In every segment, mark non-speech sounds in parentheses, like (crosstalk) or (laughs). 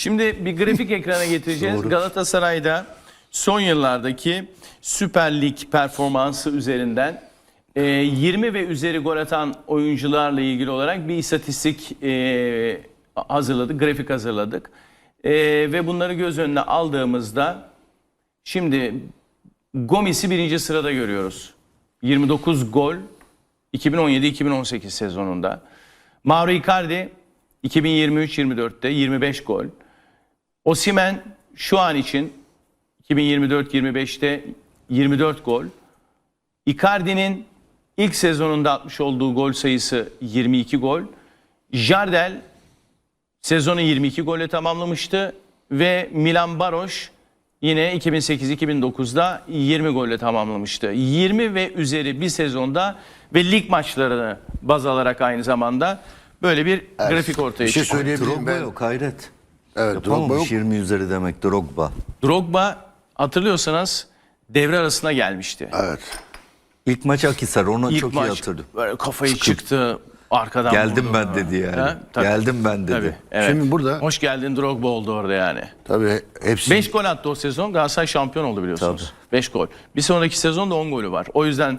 Şimdi bir grafik (laughs) ekrana getireceğiz. Galatasaray'da son yıllardaki Süper Lig performansı üzerinden e, 20 ve üzeri gol atan oyuncularla ilgili olarak bir istatistik e, hazırladık, grafik hazırladık. E, ve bunları göz önüne aldığımızda şimdi Gomis'i birinci sırada görüyoruz. 29 gol 2017-2018 sezonunda. Mauro Icardi 2023-24'te 25 gol. Osimen şu an için 2024-25'te 24 gol. Icardi'nin ilk sezonunda atmış olduğu gol sayısı 22 gol. Jardel sezonu 22 golle tamamlamıştı ve Milan Baroş yine 2008-2009'da 20 golle tamamlamıştı. 20 ve üzeri bir sezonda ve lig maçlarını baz alarak aynı zamanda böyle bir grafik ortaya Bir şey söyleyebilirim ben. yok hayret. Evet Drogba yok. Yapamamış 20 üzeri demek Drogba. Drogba hatırlıyorsanız devre arasına gelmişti. Evet. İlk maç Akisar onu İlk çok iyi maç hatırlıyorum. böyle kafayı çıktı arkadan Geldim vurdu. ben dedi yani. Ha, tabii. Geldim ben dedi. Tabii, evet. Şimdi burada Hoş geldin Drogba oldu orada yani. tabii hepsi 5 gol attı o sezon. Galatasaray şampiyon oldu biliyorsunuz. 5 gol. Bir sonraki sezon da 10 golü var. O yüzden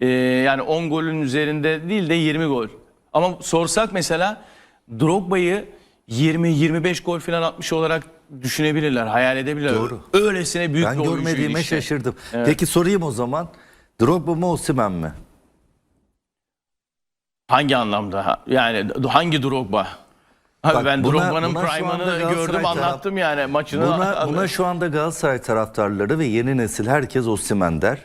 e, yani 10 golün üzerinde değil de 20 gol. Ama sorsak mesela Drogba'yı 20-25 gol falan atmış olarak düşünebilirler, hayal edebilirler. Doğru. Öylesine büyük Ben bir oyuncuydu görmediğime işte. şaşırdım. Peki sorayım o zaman. Drogba mı Osimhen mi? Hangi anlamda? Yani hangi Drogba? Abi Bak, ben Drogba'nın prime'ını gördüm anlattım yani maçını. Buna, buna şu anda Galatasaray taraftarları ve yeni nesil herkes Osimhen der.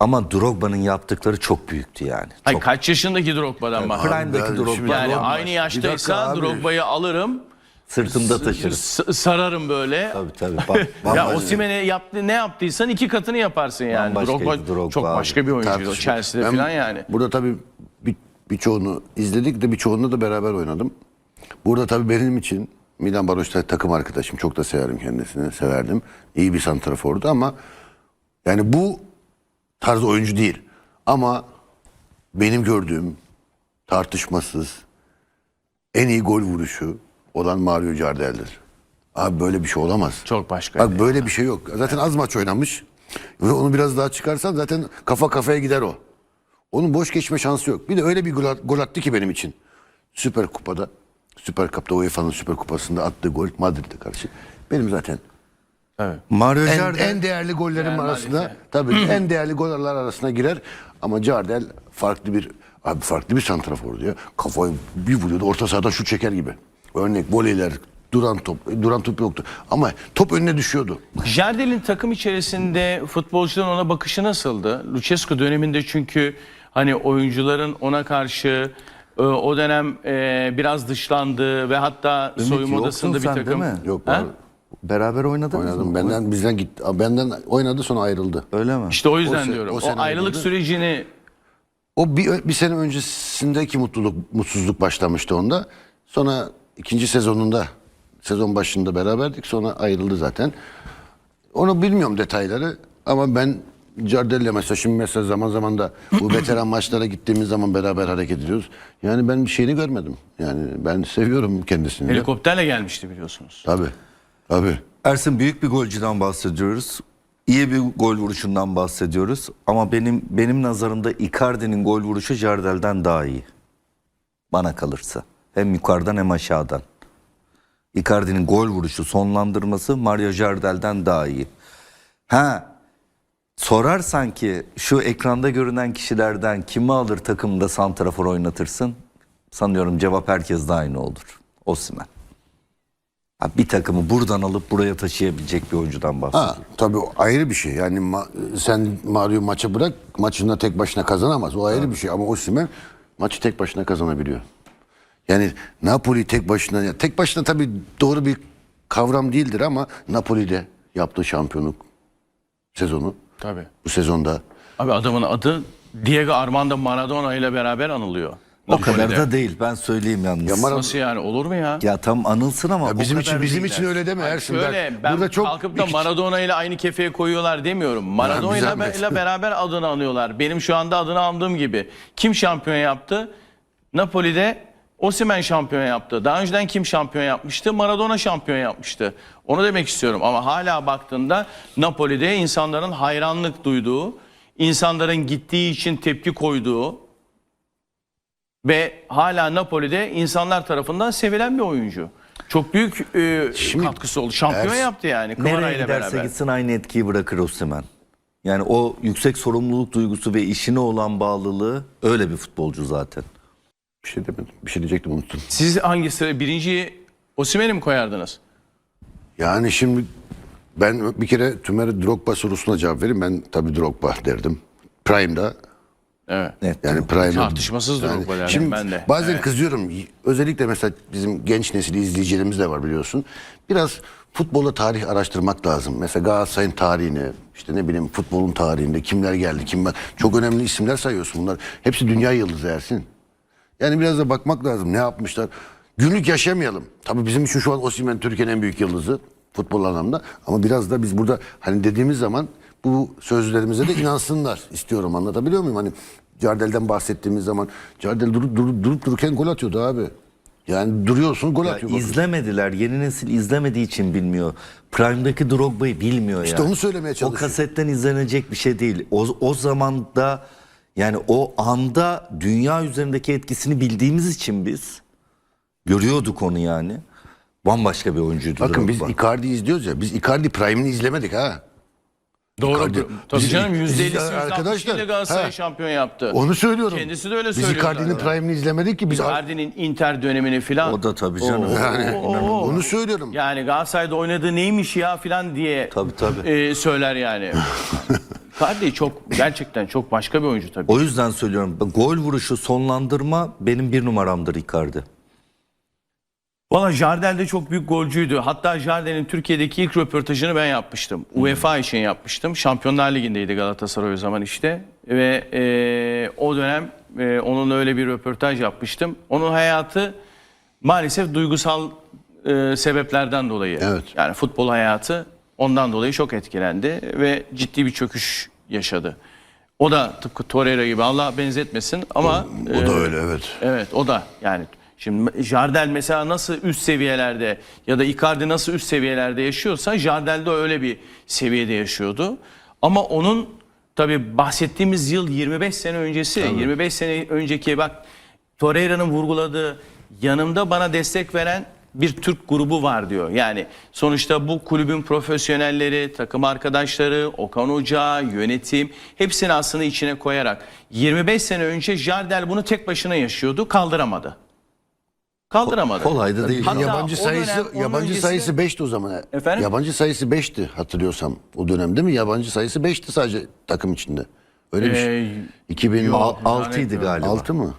Ama Drogba'nın yaptıkları çok büyüktü yani. Hayır, Çok. kaç yaşındaki Drogba'dan bahsediyorum? Prime'daki Drogba Yani aynı yaştaysa. Drogba'yı alırım, sırtımda taşırız. s- sararım böyle. Tabii tabii. Bak, (laughs) ya. Osimhen'e yaptı ne yaptıysan iki katını yaparsın yani. Drogba, Drogba çok abi. başka bir oyuncuydu tartışma. Chelsea'de Ben falan yani. Burada tabii bir, birçoğunu izledik de birçoğunu da beraber oynadım. Burada tabii benim için Milan Baroş'ta takım arkadaşım. Çok da severim kendisini. Severdim. İyi bir santrafordu ama yani bu tarz oyuncu değil. Ama benim gördüğüm tartışmasız en iyi gol vuruşu olan Mario Jardel'dir. Abi böyle bir şey olamaz. Çok başka. Bak böyle bir şey yok. Zaten az maç oynamış. Ve onu biraz daha çıkarsan zaten kafa kafaya gider o. Onun boş geçme şansı yok. Bir de öyle bir gol, at- gol attı ki benim için. Süper Kupa'da, Süper Cup'ta UEFA'nın Süper Kupası'nda attığı gol Madrid'e karşı. Benim zaten Evet. Mario en, Jardel en değerli gollerim Yani arasında maalesef. tabii en değerli goller arasına girer. Ama Jardel farklı bir abi farklı bir santrafordu ya. Kafayı bir vuruyordu orta sahadan şut çeker gibi. Örnek voleyler, duran top, duran top yoktu. Ama top önüne düşüyordu. Jardel'in takım içerisinde futbolcuların ona bakışı nasıldı? Lucescu döneminde çünkü hani oyuncuların ona karşı e, o dönem e, biraz dışlandığı ve hatta Ümit, soyunma odasında bir sen takım. değil mi? Yok Ha? Beraber oynadınız Oynadım. mı? Benden bizden gitti. Benden oynadı sonra ayrıldı. Öyle mi? İşte o yüzden O se- diyorum. o O, sene ayrılık oynadı. sürecini O bir, bir sene öncesindeki mutluluk, mutsuzluk başlamıştı onda. Sonra ikinci sezonunda, sezon başında beraberdik. Sonra ayrıldı zaten. Onu bilmiyorum detayları ama ben Jardel'le mesela şimdi mesela zaman zaman da bu (clears throat) veteran maçlara gittiğimiz zaman beraber hareket ediyoruz. Yani ben bir şeyini görmedim. Yani ben (laughs) seviyorum kendisini. de. helikopterle gelmişti biliyorsunuz. Tabii. Tabii. Ersin büyük bir golcüden bahsediyoruz. İyi bir gol vuruşundan bahsediyoruz. Ama benim benim nazarımda Icardi'nin gol vuruşu Jardel'den daha iyi. Bana kalırsa. Hem yukarıdan hem aşağıdan. Icardi'nin gol vuruşu sonlandırması Mario Jardel'den daha iyi. Ha sorarsan ki şu ekranda görünen kişilerden kimi alır takımda santrafor oynatırsın? Sanıyorum cevap herkes de aynı olur. Osimhen. Ha, bir takımı buradan alıp buraya taşıyabilecek bir oyuncudan bahsediyorum. Ha, tabii o ayrı bir şey. Yani ma- sen Mario maçı bırak, maçında tek başına kazanamaz. O ayrı bir şey ama Osimhen maçı tek başına kazanabiliyor. Yani Napoli tek başına, ya tek başına tabii doğru bir kavram değildir ama Napoli'de yaptığı şampiyonluk sezonu Tabii. bu sezonda Abi adamın adı Diego Armando Maradona ile beraber anılıyor. O kadar da değil ben söyleyeyim yalnız. Ya Ya, Mar- Nasıl yani olur mu ya? tam anılsın ama o bizim kadar için bizim için öyle deme Ersin. Şöyle ben burada çok kalkıp da Maradona ile aynı kefeye koyuyorlar demiyorum. Maradona ile zahmet. ile beraber adını anıyorlar. Benim şu anda adını andığım gibi. Kim şampiyon yaptı? Napoli'de Osimhen şampiyon yaptı. Daha önceden kim şampiyon yapmıştı? Maradona şampiyon yapmıştı. Onu demek istiyorum ama hala baktığında Napoli'de insanların hayranlık duyduğu, insanların gittiği için tepki koyduğu ve hala Napoli'de insanlar tarafından sevilen bir oyuncu. Çok büyük e, katkısı oldu. Şampiyon Ers- yaptı yani Kvara Nereye ile giderse beraber. gitsin aynı etkiyi bırakır Osimhen. Yani o yüksek sorumluluk duygusu ve işine olan bağlılığı öyle bir futbolcu zaten. Bir şey demedim. Bir şey diyecektim unuttum. Siz hangisi? Birinciyi Osimhen'i mi koyardınız? Yani şimdi ben bir kere Tümer'e Drogba sorusuna cevap vereyim. Ben tabii Drogba derdim. Prime'da Evet. Net. yani Prime'da. Tartışmasız Drogba derdim Şimdi ben de. bazen Evet. kızıyorum. Özellikle mesela bizim genç nesili izleyicilerimiz de var biliyorsun. Biraz futbolda tarih araştırmak lazım. Mesela Galatasaray'ın tarihini, işte ne bileyim futbolun tarihinde kimler geldi, kimler. Çok önemli isimler sayıyorsun bunlar. Hepsi dünya yıldızı Ersin. Yani biraz da bakmak lazım ne yapmışlar. Günlük yaşamayalım. Tabii bizim için şu an Osimhen Türkiye'nin en büyük yıldızı futbol anlamda. Ama biraz da biz burada hani dediğimiz zaman bu sözlerimize de (laughs) inansınlar istiyorum anlatabiliyor muyum? Hani Cardel'den bahsettiğimiz zaman Cardel durup, durup, durup dururken gol atıyordu abi. Yani duruyorsun gol Ya atıyor. izlemediler. Yeni nesil izlemediği için bilmiyor. Prime'daki Drogba'yı bilmiyor İşte ya. onu söylemeye O çalışıyorum. kasetten izlenecek bir şey değil. O, o zamanda yani o anda dünya üzerindeki etkisini bildiğimiz için biz görüyorduk onu yani. Bambaşka bir oyuncuydu Bakın biz Drogba. Icardi izliyoruz ya. Biz Icardi Prime'ini izlemedik ha. Doğru. Icardi- Tabii canım biz- %50'si arkadaşlar, %60'ıyla Galatasaray ha. şampiyon yaptı. Onu söylüyorum. Kendisi de öyle Biz söylüyor Icardi'nin zaten. Prime'ini izlemedik ki. Biz Icardi'nin Inter dönemini filan. O da tabii canım. Oo. onu söylüyorum. Yani Galatasaray'da oynadığı neymiş ya filan diye Tabii, tabii. e, söyler yani. (laughs) Icardi çok gerçekten çok başka bir oyuncu tabii. O yüzden söylüyorum. Gol vuruşu sonlandırma benim bir numaramdır Icardi. Valla Jardel de çok büyük golcüydü. Hatta Jardel'in Türkiye'deki ilk röportajını ben yapmıştım. UEFA için yapmıştım. Şampiyonlar Ligi'ndeydi Galatasaray o zaman işte. Ve e, o dönem e, onunla öyle bir röportaj yapmıştım. Onun hayatı maalesef duygusal e, sebeplerden dolayı. Evet. Yani futbol hayatı ondan dolayı çok etkilendi ve ciddi bir çöküş yaşadı. O da tıpkı Torreira gibi Allah benzetmesin ama O da e, öyle evet. Evet o da yani şimdi Jardel mesela nasıl üst seviyelerde ya da Icardi nasıl üst seviyelerde yaşıyorsa Jardel de öyle bir seviyede yaşıyordu. Ama onun tabi bahsettiğimiz yıl 25 sene öncesi 25 sene önceki bak Torreira'nın vurguladığı yanımda bana destek veren bir Türk grubu var diyor. Yani sonuçta bu kulübün profesyonelleri, takım arkadaşları, Okan Hoca, yönetim hepsini aslında içine koyarak 25 sene önce Jardel bunu tek başına yaşıyordu, kaldıramadı. Kaldıramadı. Kolay da değil. Hatta yabancı o sayısı dönem, onun yabancı öncesi- sayısı 5'ti o zaman. Efendim? Yabancı sayısı 5'ti hatırlıyorsam o dönem değil mi? Yabancı sayısı 5'ti sadece takım içinde. Öyle bir şey. Ee, 2000 yok. Al, altıydı galiba. 6 mı?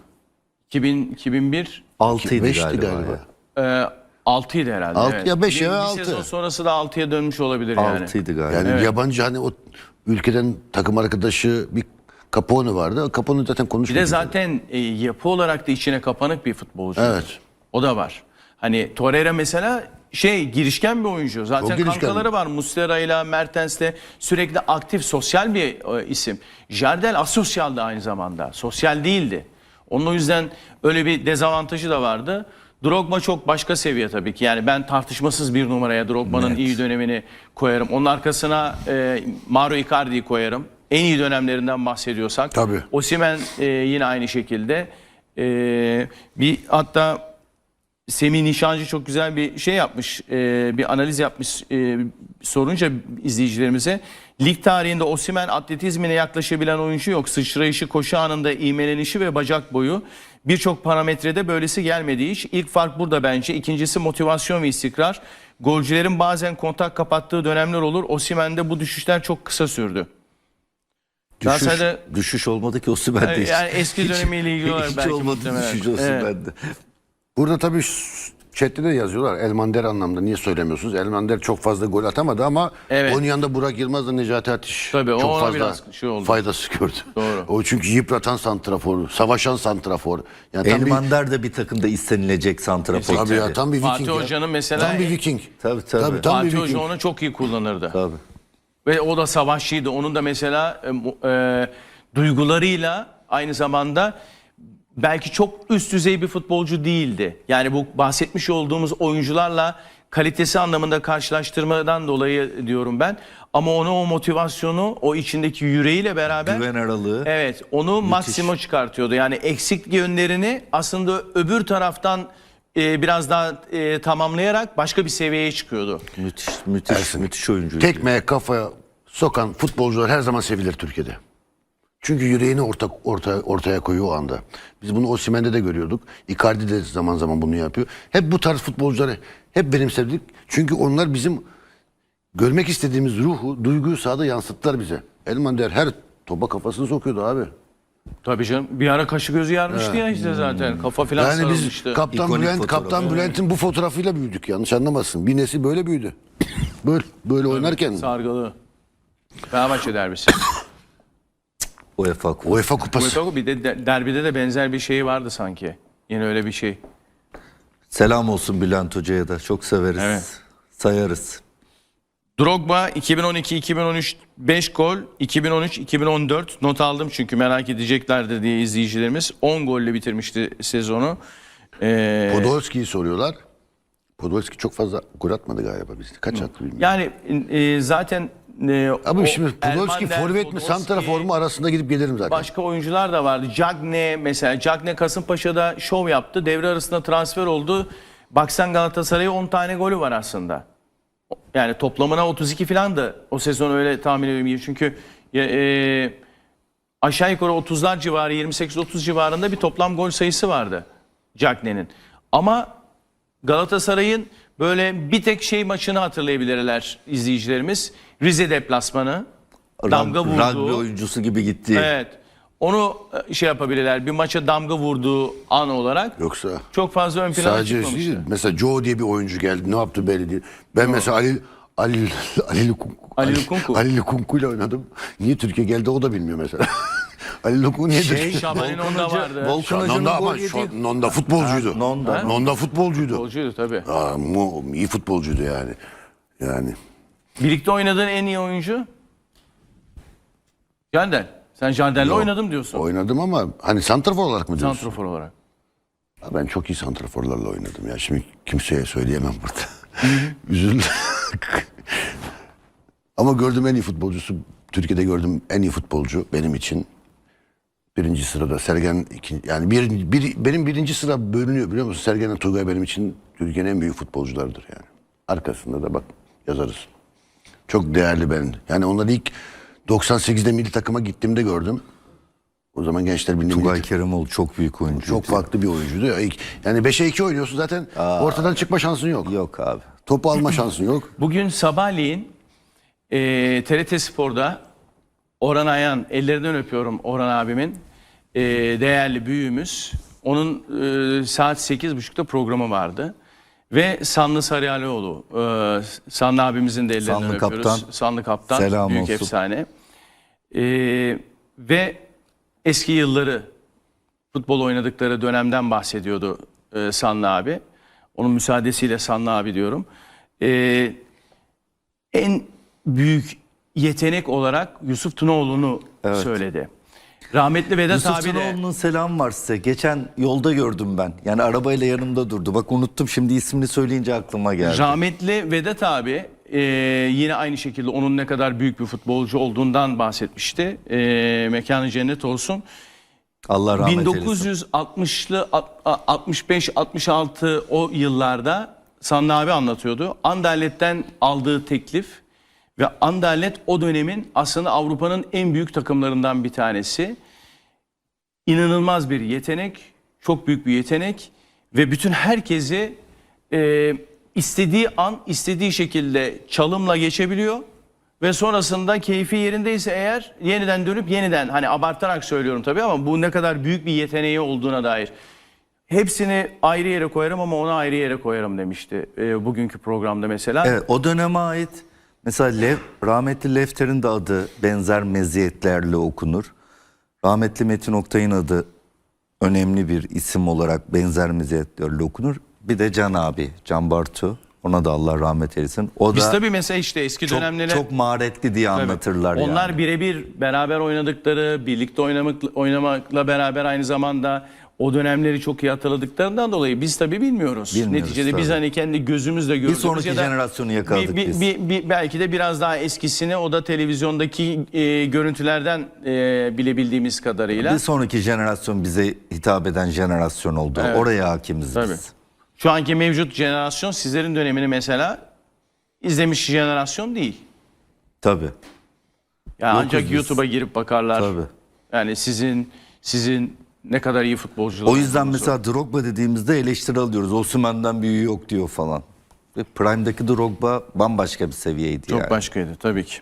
2000, 2001 Altıydı 5'ti galiba. galiba. ya. e, 6'ydı herhalde. Altı evet. ya beş Bir- ya bir altı. sezon sonrası da 6'ya dönmüş olabilir yani. Altıydı galiba. Yani Evet. yabancı hani o ülkeden takım arkadaşı bir Capone vardı. Capone zaten Bir konuşmuyor. de zaten e, yapı olarak da içine kapanık bir futbolcu. Evet. O da var. Hani Torreira mesela şey girişken bir oyuncu. Zaten Çok girişken. kankaları var. Muslera ile Mertens'le sürekli aktif sosyal bir e, isim. Jardel asosyaldi aynı zamanda. Sosyal değildi. Onun o yüzden öyle bir dezavantajı da vardı. Drogba çok başka seviye tabii ki. Yani ben tartışmasız bir numaraya Drogba'nın Net. iyi dönemini koyarım. Onun arkasına e, Mauro Icardi'yi koyarım. En iyi dönemlerinden bahsediyorsak. Tabii. Osimhen e, yine aynı şekilde. E, bir hatta Semih Nişancı çok güzel bir şey yapmış, e, bir analiz yapmış e, sorunca izleyicilerimize. Lig tarihinde Osimhen atletizmine yaklaşabilen oyuncu yok. Sıçrayışı, koşu anında iğmelenişi ve bacak boyu. Birçok parametrede böylesi gelmediği iş. İlk fark burada bence. İkincisi motivasyon ve istikrar. Golcülerin bazen kontak kapattığı dönemler olur. Osimhen'de bu düşüşler çok kısa sürdü. Düşüş, Galatasaray'da- düşüş olmadı ki Osimhen'de hiç. Yani eski dönemiyle ilgili olarak hiç belki olmadı muhtemelen. düşüş Evet. Burada tabii chatte de yazıyorlar. Elmander anlamda niye söylemiyorsunuz? Elmander çok fazla gol atamadı ama Evet. onun yanında Burak Yılmaz da Necati Ateş Tabii, çok fazla şey oldu. faydası gördü. Doğru. O çünkü yıpratan santrafor, savaşan santrafor. Yani tam bir, Elmander de bir takımda istenilecek santrafor. tabii ya, tam bir Fatih Viking. ya. Hoca'nın mesela- Tam bir Viking. Tabii, tabii. tam bir Fatih Hoca Viking. onu çok iyi kullanırdı. Tabii. Ve o da savaşçıydı. Onun da mesela e, e, duygularıyla aynı zamanda belki çok üst düzey bir futbolcu değildi. Yani bu bahsetmiş olduğumuz oyuncularla kalitesi anlamında karşılaştırmadan dolayı diyorum ben. Ama onu o motivasyonu, o içindeki yüreğiyle beraber Güven aralığı. Evet, onu maksimo çıkartıyordu. Yani eksik yönlerini aslında öbür taraftan e, biraz daha e, tamamlayarak başka bir seviyeye çıkıyordu. Müthiş, müthiş, Ersin. müthiş oyuncuydu. Tekmeye kafaya sokan futbolcular her zaman sevilir Türkiye'de. Çünkü yüreğini orta, orta, ortaya koyuyor o anda. Biz bunu Osimhen'de de görüyorduk. Icardi de zaman zaman bunu yapıyor. Hep bu tarz futbolcuları hep benimsedik. Çünkü onlar bizim görmek istediğimiz ruhu, duyguyu sahada yansıttılar bize. Elman der her topa kafasını sokuyordu abi. Tabii canım. Bir ara kaşı gözü yarmıştı ya işte zaten. Kafa falan Yani biz sarılmıştı. Kaptan İkonik Bülent, fotoğraf. Kaptan Bülent'in bu fotoğrafıyla büyüdük yanlış anlamasın. Bir nesil böyle büyüdü. (coughs) Böyle böyle oynarken Sargılı. Fenerbahçe derbisi. (coughs) UEFA Kupası. UEFA kupası. UEFA bir de de- derbide de benzer bir şey vardı sanki. Yine öyle bir şey. Selam olsun Bülent Hoca'ya da. Çok severiz. Evet. Sayarız. Drogba 2012-2013 5 gol, 2013-2014 not aldım çünkü merak edeceklerdir diye izleyicilerimiz. 10 golle bitirmişti sezonu. Ee, Podolski'yi soruyorlar. Podolski çok fazla gol atmadı galiba bizde. Kaç attı bilmiyorum. yani e, zaten e, Abi o şimdi Podolski Elmander, forvet mi Podolski, santrafor mu arasında gidip gelirim zaten. Başka oyuncular da vardı. Cagne mesela. Cagne Kasımpaşa'da şov yaptı. Devre arasında transfer oldu. Baksan Galatasaray'a 10 tane golü var aslında. Yani toplamına 32 falan da o sezon öyle tahmin ediyorum. Çünkü e, e, aşağı yukarı 30'lar civarı 28-30 civarında bir toplam gol sayısı vardı Cagne'nin. Ama Galatasaray'ın böyle bir tek şey maçını hatırlayabilirler izleyicilerimiz. Rize deplasmanı. Damga vurduğu. Rugby oyuncusu gibi gitti. Evet. Onu e, şey yapabilirler. Bir maça damga vurduğu an olarak Yoksa çok fazla ön plana sadece çıkmamıştı. değil, mesela Joe diye bir oyuncu geldi. Ne yaptı belli değil. Ben mesela Ali Ali Ali Lukunku Ali Lukunku. Ali Lukunku ile oynadım. Niye Türkiye geldi o da bilmiyor mesela. (laughs) Ali Lukunku niye Şey, Türkiye? Şaban'ın onda vardı. Volkan Hoca'nın Nonda ama gol şu yediği- an Nonda futbolcuydu. Ha, Nonda. Nonda futbolcuydu. Futbolcuydu tabii. Aa, mu, iyi futbolcuydu yani. Yani Birlikte oynadığın en iyi oyuncu? Jardel. Sen Jardel'le oynadın diyorsun. oynadım ama hani santrafor olarak mı diyorsun? Santrofor olarak. Ha, Ben çok iyi santraforlarla oynadım ya. Şimdi kimseye söyleyemem burada. (laughs) Üzüldüm. (laughs) Ama gördüğüm en iyi futbolcusu, Türkiye'de gördüğüm en iyi futbolcu benim için. Birinci sırada Sergen, ikinci, yani bir, bir- benim birinci sıra bölünüyor biliyor musun? Sergen'le Turgay benim için Türkiye'nin en büyük futbolculardır yani. Arkasında da bak yazarız. Çok değerli ben. Yani onları ilk 98'de milli takıma gittiğimde gördüm. O zaman Gençler Birliği milli Tugay Kerimoğlu çok büyük oyuncu. çok farklı bir oyuncuydu. ya. İlk- Yani 5'e 2 oynuyorsun zaten ortadan çıkma şansın yok. Yok abi. Topu alma şansın yok. (laughs) Bugün sabahleyin e, TRT Spor'da Orhan Ayan, ellerinden öpüyorum Orhan abimin. e, değerli büyüğümüz. Onun e, saat 8.30'da programı vardı. Ve Sanlı Sarıyalioğlu, e, Sanlı abimizin de ellerinden Sanlı öpüyoruz. kaptan. Sanlı kaptan, Selam büyük olsun. efsane. E, ve eski yılları futbol oynadıkları dönemden bahsediyordu e, Sanlı abi. Onun müsaadesiyle Sanlı abi diyorum. E, en büyük yetenek olarak Yusuf Tunoğlu'nu söyledi. Rahmetli Vedat Yusuf abi de Tunoğlu'nun selam var size. Geçen yolda gördüm ben. Yani arabayla yanımda durdu. Bak unuttum şimdi ismini söyleyince aklıma geldi. rahmetli Vedat abi e, yine aynı şekilde onun ne kadar büyük bir futbolcu olduğundan bahsetmişti. E, mekanı cennet olsun. Allah rahmet eylesin. 1960'lı 65 66 o yıllarda Sanlı abi anlatıyordu. Anderlet'ten aldığı teklif ve Anderlet o dönemin aslında Avrupa'nın en büyük takımlarından bir tanesi. İnanılmaz bir yetenek, çok büyük bir yetenek ve bütün herkesi e, istediği an istediği şekilde çalımla geçebiliyor ve sonrasında keyfi yerindeyse eğer yeniden dönüp yeniden hani abartarak söylüyorum tabii ama bu ne kadar büyük bir yeteneği olduğuna dair. Hepsini ayrı yere koyarım ama onu ayrı yere koyarım demişti e, bugünkü programda mesela. Evet, o döneme ait mesela Lev, rahmetli Lefter'in de adı benzer meziyetlerle okunur. Rahmetli Metin Oktay'ın adı önemli bir isim olarak benzer meziyetlerle okunur. Bir de Can abi, Can Bartu. Ona da Allah rahmet eylesin. O Biz da tabii mesela işte eski çok, dönemlere çok maharetli diye anlatırlar Onlar yani. birebir beraber oynadıkları, birlikte oynamak, oynamakla beraber aynı zamanda o dönemleri çok iyi hatırladıklarından dolayı biz tabii bilmiyoruz. Bilmiyoruz, Neticede biz tabii. hani kendi gözümüzle gördüğümüz sonraki ya da jenerasyonu yakaladık bir- bir- biz. bir- bir- belki de biraz daha eskisini o da televizyondaki e, görüntülerden e, bilebildiğimiz kadarıyla. Bir sonraki jenerasyon bize hitap eden jenerasyon oldu. Evet. Oraya hakimiz Tabii. biz. Şu anki mevcut jenerasyon sizlerin dönemini mesela izlemiş jenerasyon değil. Tabii. Yani ancak biz. YouTube'a girip bakarlar. Tabii. Yani sizin sizin ne kadar iyi futbolcular. O yüzden mesela Drogba dediğimizde eleştiri alıyoruz. Osimhen'den büyüğü yok diyor falan. Ve Prime'daki Drogba bambaşka bir seviyeydi çok yani. başkaydı tabii ki.